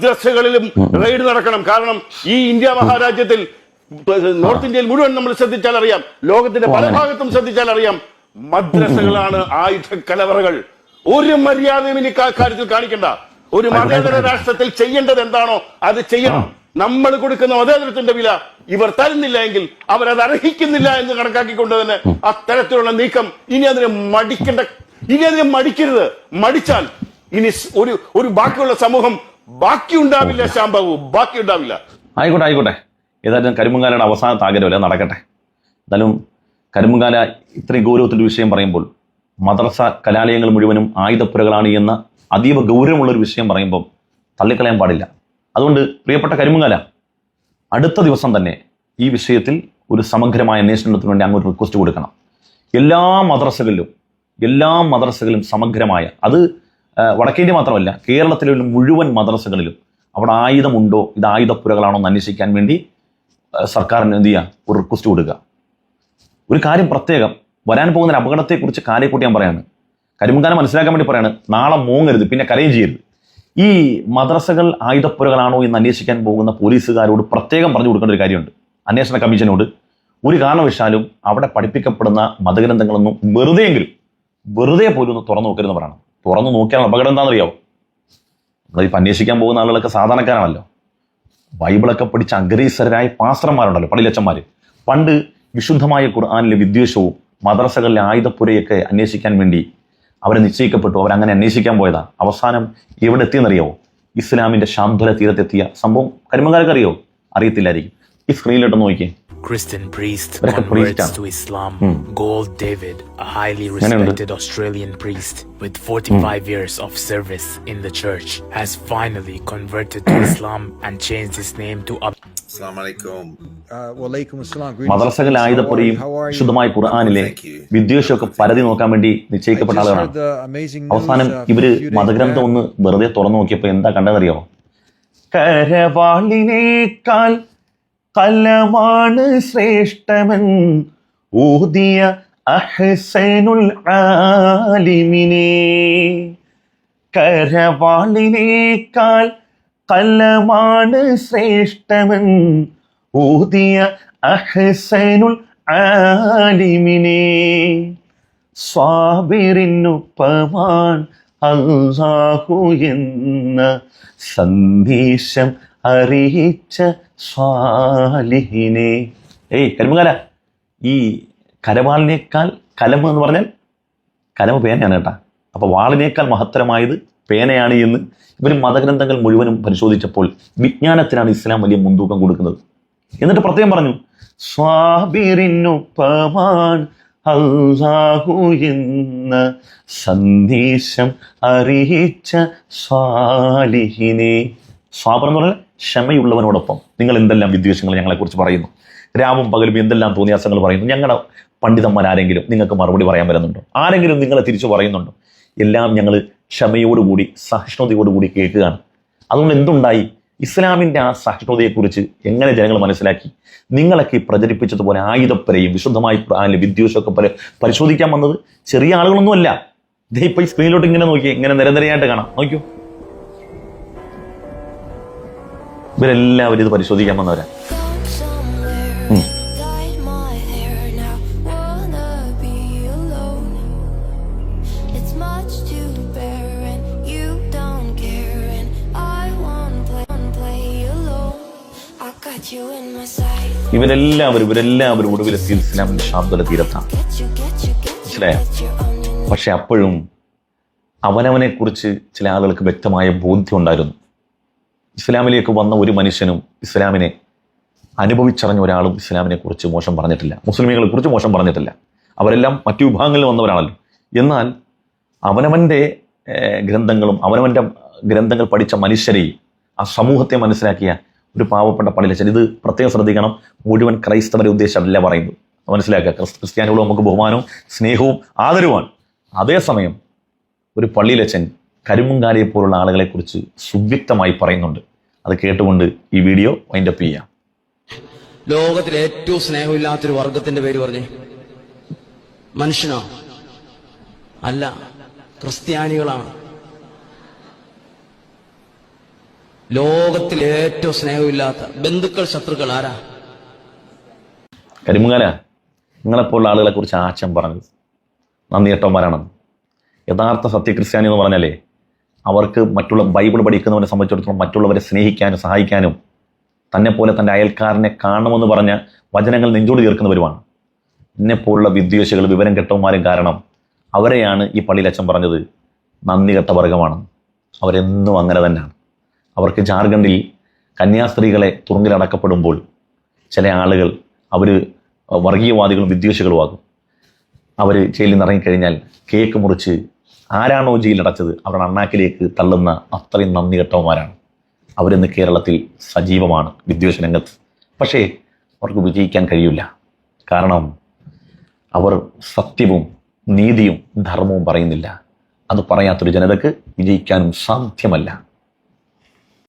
മദ്രസകളിലും raid നടക്കണം. കാരണം ഈ ഇന്ത്യ മഹാരാജ്യത്തിൽ നോർത്ത് ഇന്ത്യയിൽ മുഴുവൻ നമ്മൾ ശ്രദ്ധിച്ചാൽ അറിയാം ലോകത്തിന്റെ പല ഭാഗത്തും ശ്രദ്ധിച്ചാൽ അറിയാം മദ്രസകളാണ് ആയുധ കലവറകൾ. ഒരു മര്യാദയും ഇനി കാര്യത്തിൽ കാണിക്കണ്ട. ഒരു മതേതര രാഷ്ട്രത്തിൽ ചെയ്യേണ്ടത് എന്താണോ അത് ചെയ്യണം. നമ്മൾ കൊടുക്കുന്ന മതേതരത്തിന്റെ വില ഇവർ തരുന്നില്ല എങ്കിൽ അവരത് അർഹിക്കുന്നില്ല എന്ന് കണക്കാക്കിക്കൊണ്ട് തന്നെ അത്തരത്തിലുള്ള നീക്കം ഇനി അതിനെ മടിക്കേണ്ട ഇനി അതിനെ മടിക്കരുത്. മടിച്ചാൽ ഇനി ഒരു ഒരു ബാക്കിയുള്ള സമൂഹം ബാക്കി ഉണ്ടാവില്ല ശാംബാബു ബാക്കി ഉണ്ടാവില്ല ആയിക്കോട്ടെ ആയിക്കോട്ടെ. ഏതായാലും കരിമ്പുങ്കാലയുടെ അവസാനത്തെ ആഗ്രഹമല്ല നടക്കട്ടെ. എന്തായാലും കരിമ്പുങ്കാല ഇത്രയും ഗൗരവത്തിന്റെ വിഷയം പറയുമ്പോൾ മദ്രസ കലാലയങ്ങൾ മുഴുവനും ആയുധപ്പുരകളാണ് എന്ന അതീവ ഗൗരവമുള്ളൊരു വിഷയം പറയുമ്പോൾ തള്ളിക്കളയാൻ പാടില്ല. അതുകൊണ്ട് പ്രിയപ്പെട്ട കരിമ്പുങ്കാല അടുത്ത ദിവസം തന്നെ ഈ വിഷയത്തിൽ ഒരു സമഗ്രമായ അന്വേഷണത്തിന് വേണ്ടി അങ്ങോട്ട് റിക്വസ്റ്റ് കൊടുക്കണം. എല്ലാ മദ്രസകളിലും എല്ലാ മദ്രസകളിലും സമഗ്രമായ അത് വടക്കേന്ത്യ മാത്രമല്ല കേരളത്തിലെ മുഴുവൻ മദ്രസകളിലും അവിടെ ആയുധമുണ്ടോ ഇത് ആയുധപ്പുരകളാണോ എന്ന് അന്വേഷിക്കാൻ വേണ്ടി സർക്കാരിന് എന്ത് ചെയ്യുക ഒരു റിക്വസ്റ്റ് കൊടുക്കുക. ഒരു കാര്യം പ്രത്യേകം വരാൻ പോകുന്ന ഒരു അപകടത്തെക്കുറിച്ച് കാര്യക്കൂട്ടി ഞാൻ പറയാണ്. കരിമുങ്കാലം മനസ്സിലാക്കാൻ വേണ്ടി പറയാണ് നാളെ മൂങ്ങരുത് പിന്നെ കരയും ചെയ്യരുത്. ഈ മദ്രസകൾ ആയുധപ്പുരകളാണോ എന്ന് അന്വേഷിക്കാൻ പോകുന്ന പോലീസുകാരോട് പ്രത്യേകം പറഞ്ഞു കൊടുക്കേണ്ട ഒരു കാര്യമുണ്ട്. അന്വേഷണ കമ്മീഷനോട് ഒരു കാരണവശാലും അവിടെ പഠിപ്പിക്കപ്പെടുന്ന മതഗ്രന്ഥങ്ങളൊന്നും വെറുതെയെങ്കിലും വെറുതെ പോലും ഒന്ന് തുറന്നു നോക്കരുതെന്ന് പറയണം. തുറന്നു നോക്കിയാൽ അപകടം എന്താണെന്നറിയാവോ നമ്മളിപ്പോൾ അന്വേഷിക്കാൻ പോകുന്ന ആളുകളൊക്കെ സാധാരണക്കാരാണല്ലോ. ബൈബിളൊക്കെ പഠിച്ച അഗ്രേസരായ പാസ്റ്റർമാരുണ്ടല്ലോ പള്ളിയിലച്ചന്മാർ പണ്ട് വിശുദ്ധമായ ഖുർആാനിലെ വിദ്വേഷവും മദ്രസകളിലെ ആയുധപ്പുരയൊക്കെ അന്വേഷിക്കാൻ വേണ്ടി അവരെ നിശ്ചയിക്കപ്പെട്ടു. അവരങ്ങനെ അന്വേഷിക്കാൻ പോയതാ. അവസാനം എവിടെ എത്തിയെന്നറിയാവോ ഇസ്ലാമിന്റെ ശാന്തര തീരത്തെത്തിയ സംഭവം കരിമകാർക്ക് അറിയോ അറിയത്തില്ലായിരിക്കും. ഈ സ്ക്രീനിലോട്ട് നോക്കിയേ. Christian priest converts to Islam. Mm. Gold David, a highly respected Australian priest with 45 mm. years of service in the church, has finally converted to Islam and changed his name to Ab- Assalamu alaikum. ശുദ്ധമായ ഖുർആാനിലെ. വിദ്വേഷമൊക്കെ പരതി നോക്കാൻ വേണ്ടി നിശ്ചയിക്കപ്പെട്ട ആളുകളാണ് അവസാനം uh, ഇവർ മതഗ്രന്ഥം ഒന്ന് വെറുതെ തുറന്നു നോക്കിയപ്പോ എന്താ കണ്ടതറിയോ കരവാളിനേക്കാൾ കലമാണ് ശ്രേഷ്ഠമൻ ഊതിയ അഹ്സനുൽ ആലിമിനെ. കരവാളിനേക്കാൾ കലമാണ് ശ്രേഷ്ഠമൻ ഊതിയ അഹ്സനുൽ ആലിമിനെ. സ്വാബിറിനുപ്പമാൻ അല്ലാഹു എന്ന സന്ദേശം അറിയിച്ച സ്വാലിഹിനെ. ഏയ് കരിമുകാല ഈ കരവാളിനേക്കാൾ കലം എന്ന് പറഞ്ഞാൽ കലമ പേനയാണ് കേട്ടാ. അപ്പൊ വാളിനേക്കാൾ മഹത്തരമായത് പേനയാണ് എന്ന് ഇവർ മതഗ്രന്ഥങ്ങൾ മുഴുവനും പരിശോധിച്ചപ്പോൾ വിജ്ഞാനത്തിനാണ് ഇസ്ലാം വലിയ മുൻതൂക്കം കൊടുക്കുന്നത്. എന്നിട്ട് പ്രത്യേകം പറഞ്ഞു സ്വാബിറിനുപ്പമാൻ അല്ലാഹു എന്ന സന്ദേശം അറിയിച്ച സ്വാലിഹിനെ. സ്വാബർ എന്ന് പറഞ്ഞാൽ ക്ഷമയുള്ളവനോടൊപ്പം. നിങ്ങൾ എന്തെല്ലാം വിദ്വേഷങ്ങൾ ഞങ്ങളെക്കുറിച്ച് പറയുന്നു? രാവും പകലും എന്തെല്ലാം തോന്നിയാസങ്ങൾ പറയുന്നു? ഞങ്ങളുടെ പണ്ഡിതന്മാർ ആരെങ്കിലും നിങ്ങൾക്ക് മറുപടി പറയാൻ വരുന്നുണ്ടോ? ആരെങ്കിലും നിങ്ങളെ തിരിച്ചു പറയുന്നുണ്ടോ? എല്ലാം ഞങ്ങൾ ക്ഷമയോടുകൂടി സഹിഷ്ണുതയോടുകൂടി കേൾക്കുകയാണ്. അതുകൊണ്ട് എന്തുണ്ടായി? ഇസ്ലാമിന്റെ ആ സഹിഷ്ണുതയെക്കുറിച്ച് എങ്ങനെ ജനങ്ങൾ മനസ്സിലാക്കി? നിങ്ങളൊക്കെ പ്രചരിപ്പിച്ചതുപോലെ ആയുധപ്പരയും വിശുദ്ധമായി ഖുർആനിലെ വിദ്വേഷമൊക്കെ പല പരിശോധിക്കാൻ വന്നത് ചെറിയ ആളുകളൊന്നുമല്ല. ദേ ഇപ്പോൾ ഈ സ്ക്രീനിലോട്ട് ഇങ്ങനെ നോക്കി ഇങ്ങനെ നിരനിരയായിട്ട് കാണാം. നോക്കൂ ഇവരെല്ലാവരും ഇത് പരിശോധിക്കാൻ വന്നവരാണ് ഇവരെല്ലാവരും ഇവരെല്ലാവരും ഒടുവിൽ ഇസ്ലാമിന്റെ ശാന്തത തീരത്താണ്. മനസ്സിലായോ? പക്ഷെ അപ്പോഴും അവനവനെ കുറിച്ച് ചില ആളുകൾക്ക് വ്യക്തമായ ബോധ്യം ഉണ്ടായിരുന്നു. ഇസ്ലാമിലേക്ക് വന്ന ഒരു മനുഷ്യനും ഇസ്ലാമിനെ അനുഭവിച്ചറിഞ്ഞ ഒരാളും ഇസ്ലാമിനെ കുറിച്ച് മോശം പറഞ്ഞിട്ടില്ല. മുസ്ലിമുകളെ കുറിച്ച് മോശം പറഞ്ഞിട്ടില്ല. അവരെല്ലാം മറ്റു വിഭാഗങ്ങളിൽ വന്നവരാണല്ലോ. എന്നാൽ അവനവന്റെ ഗ്രന്ഥങ്ങളും അവനവന്റെ ഗ്രന്ഥങ്ങൾ പഠിച്ച മനുഷ്യരെയും ആ സമൂഹത്തെ മനസ്സിലാക്കിയ ഒരു പാവപ്പെട്ട പള്ളിയിലച്ചൻ ഇത് പ്രത്യേകം ശ്രദ്ധിക്കണം. മുഴുവൻ ക്രൈസ്തവരെ ഉദ്ദേശമല്ല പറയുന്നത്. മനസ്സിലാക്കുക. ക്രിസ്- ക്രിസ്ത്യാനികളോട് നമുക്ക് ബഹുമാനവും സ്നേഹവും ആദരവുമാണ്. അതേസമയം ഒരു പള്ളിയിലച്ചൻ കരിമുങ്കാലിയെ പോലുള്ള ആളുകളെ കുറിച്ച് സുവ്യക്തമായി പറയുന്നുണ്ട്. അത് കേട്ടുകൊണ്ട് ഈ വീഡിയോ വൈൻഡപ്പ് ചെയ്യാം. ലോകത്തിലെ ഏറ്റവും സ്നേഹമില്ലാത്തൊരു വർഗത്തിന്റെ പേര് പറഞ്ഞേ. മനുഷ്യനോ? അല്ല ക്രിസ്ത്യാനികളാണ്. ലോകത്തിലെ ഏറ്റവും സ്നേഹമില്ലാത്ത ബന്ധുക്കൾ ശത്രുക്കൾ ആരാ? കരിമുങ്ങാല നിങ്ങളെപ്പോലുള്ള ആളുകളെ കുറിച്ച് ആച്ചം പറഞ്ഞത്. നന്ദി കേട്ടവന്മാരാണെന്ന് യഥാർത്ഥ സത്യക്രിസ്ത്യാനി എന്ന് പറഞ്ഞാലേ അവർക്ക് മറ്റുള്ള ബൈബിൾ പഠിക്കുന്നവരെ സംബന്ധിച്ചിടത്തോളം മറ്റുള്ളവരെ സ്നേഹിക്കാനും സഹായിക്കാനും തന്നെ പോലെ തന്റെ അയൽക്കാരനെ കാണണമെന്ന് പറഞ്ഞ വചനങ്ങൾ നെഞ്ചോട് ചേർക്കുന്നവരുമാണ്. എന്നെപ്പോലുള്ള വിദ്വേഷികൾ വിവരം കെട്ടവന്മാരും കാരണം അവരെയാണ് ഈ പള്ളിയിൽ അച്ഛൻ പറഞ്ഞത് നന്ദി കെട്ട വർഗമാണ് അവരെന്നും അങ്ങനെ തന്നെയാണ്. അവർക്ക് ജാർഖണ്ഡിൽ കന്യാസ്ത്രീകളെ തുറങ്കിലടക്കപ്പെടുമ്പോൾ ചില ആളുകൾ അവർ വർഗീയവാദികളും വിദ്വേഷികളുമാകും. അവർ ജയിലിൽ നിന്ന് ഇറങ്ങിക്കഴിഞ്ഞാൽ കേക്ക് മുറിച്ച് ആരാണോ ജയിലടച്ചത് അവരുടെ അണ്ണാക്കിലേക്ക് തള്ളുന്ന അത്രയും നന്ദി കെട്ടവന്മാരാണ്. അവരിന്ന് കേരളത്തിൽ സജീവമാണ് വിദ്വേഷ രംഗത്ത്. പക്ഷേ അവർക്ക് വിജയിക്കാൻ കഴിയില്ല. കാരണം അവർ സത്യവും നീതിയും ധർമ്മവും പറയുന്നില്ല. അത് പറയാത്തൊരു ജനതയ്ക്ക് വിജയിക്കാനും സാധ്യമല്ല.